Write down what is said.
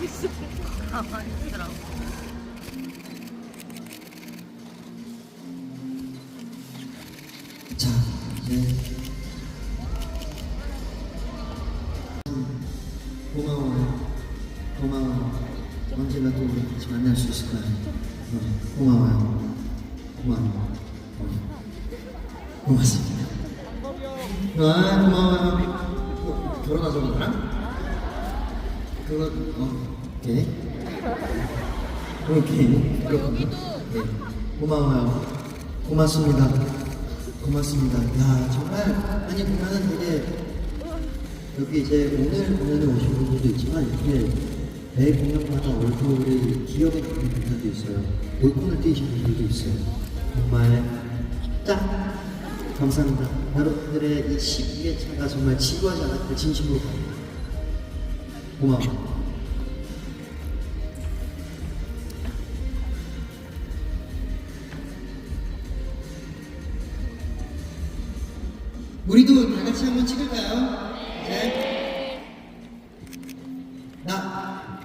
자, 이제 고마워요. 고마워. 언제가 또 우리 같이 만날 수 있을 거야. 어, 고마워요. 고마워. 어. 고맙습니다. 아, 고마워요. 어, 결혼하자고 나랑? 그건, 어, 오케이. 오케이. 그렇군요. 네. 고마워요. 고맙습니다. 고맙습니다. 야, 정말, 아니, 보면은 되게, 여기 이제 오늘 공연에 오신 분들도 있지만, 이렇게 매 공연마다 얼굴이 기억에 남는 분들도 있어요. 올콘을 띄신 분들도 있어요. 정말, 딱, 감사합니다. 여러분들의 이 12회 차가 정말 지루하지 않았길 진심으로 바랍니다. 고마워. 우리도 다 같이 한번 찍을까요? 네.